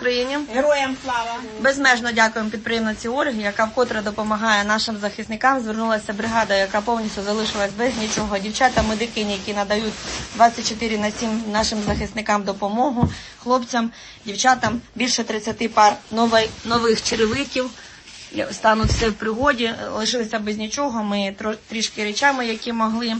Україні! Героям слава! Безмежно дякуємо підприємниці Ольги, яка вкотре допомагає нашим захисникам. Звернулася бригада, яка повністю залишилась без нічого. Дівчата медикині, які надають 24 на 7 нашим захисникам допомогу, хлопцям, дівчатам більше 30 пар новий- нових черевиків. Стануть все в пригоді, лишилися без нічого. Ми трішки речами, які могли.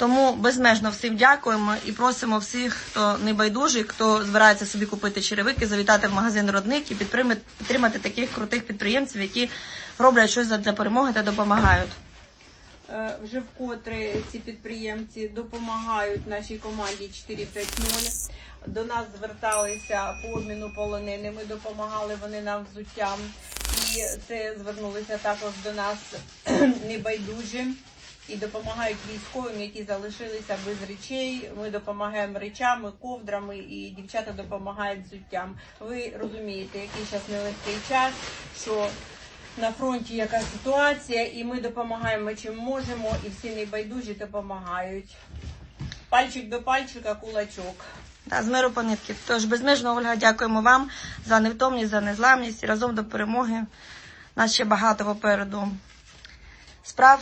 Тому безмежно всім дякуємо і просимо всіх, хто небайдужий, хто збирається собі купити черевики, завітати в магазин Родник і підтримати, таких крутих підприємців, які роблять щось для перемоги та допомагають. Е, Вже вкотре ці підприємці допомагають нашій команді 450. До нас зверталися по обміну полоненими, допомагали вони нам взуттям. І це звернулися також до нас небайдужі і допомагають військовим, які залишилися без речей. Ми допомагаємо речами, ковдрами, і дівчата допомагають взуттям. Ви розумієте, який зараз нелегкий час, що на фронті яка ситуація, і ми допомагаємо чим можемо, і всі небайдужі допомагають. Пальчик до пальчика, кулачок. Та з миру по нитки. Тож безмежно, Ольга, дякуємо вам за невтомність, за незламність і разом до перемоги. Нас ще багато попереду справ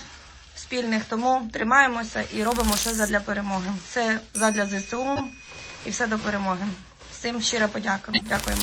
спільних, тому тримаємося і робимо все задля перемоги. Це задля ЗСУ і все до перемоги. Всім щиро подякуємо. Дякуємо.